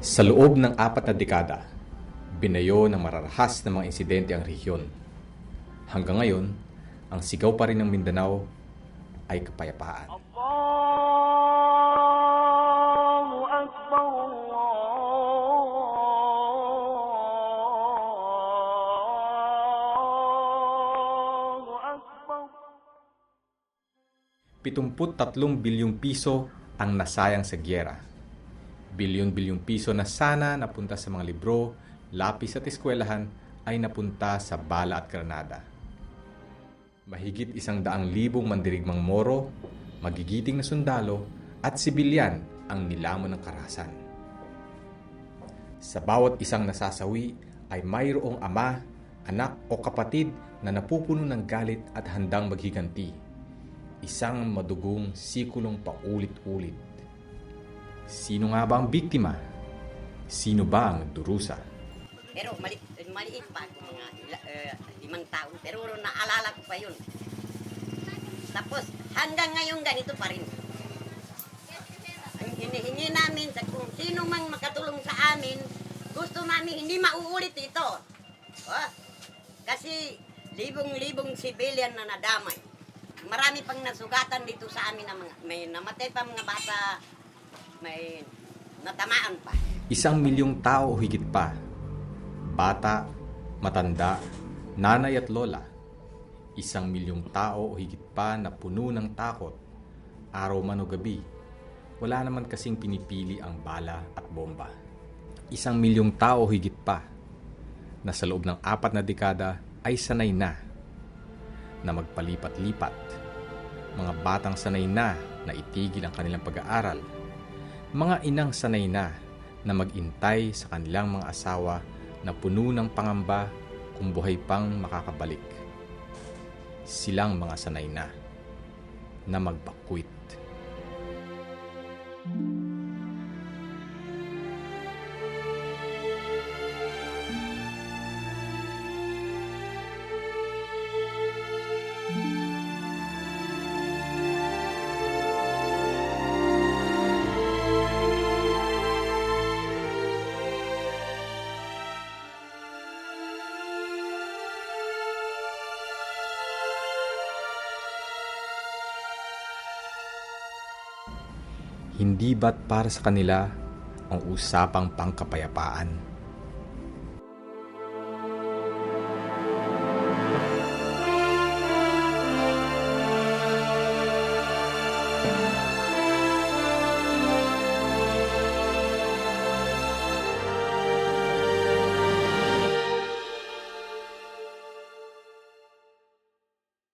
Sa loob ng apat na dekada, binayo ng mararahas na mga insidente ang rehiyon. Hanggang ngayon, ang sigaw pa rin ng Mindanao ay kapayapaan. Allahu Akbar, 73 bilyong piso ang nasayang sa gyera Bilyon-bilyong piso na sana napunta sa mga libro, lapis at eskwelahan ay napunta sa bala at granada. Mahigit isang daang libong mandirigmang moro, magigiting na sundalo at sibilyan ang nilamon ng karahasan. Sa bawat isang nasasawi ay mayroong ama, anak o kapatid na napupuno ng galit at handang maghiganti isang madugong sikulong paulit-ulit. Sino nga ba ang biktima? Sino ba ang durusa? Pero mali, maliit pa ako mga eh, limang taon. Pero naalala ko pa yun. Tapos hanggang ngayon ganito pa rin. Ang hinihingi namin sa kung sino mang makatulong sa amin, gusto namin hindi mauulit ito. Oh, kasi libong-libong civilian na nadamay. Marami pang nasugatan dito sa amin na mga, may namatay pa mga bata, may natamaan pa. Isang milyong tao o higit pa. Bata, matanda, nanay at lola. Isang milyong tao o higit pa na puno ng takot. Araw man o gabi. Wala naman kasing pinipili ang bala at bomba. Isang milyong tao o higit pa na sa loob ng apat na dekada ay sanay na na magpalipat-lipat. Mga batang sanay na na itigil ang kanilang pag-aaral. Mga inang sanay na na magintay sa kanilang mga asawa na puno ng pangamba kung buhay pang makakabalik. Silang mga sanay na na magbakwit. Hindi ba't para sa kanila ang usapang pangkapayapaan?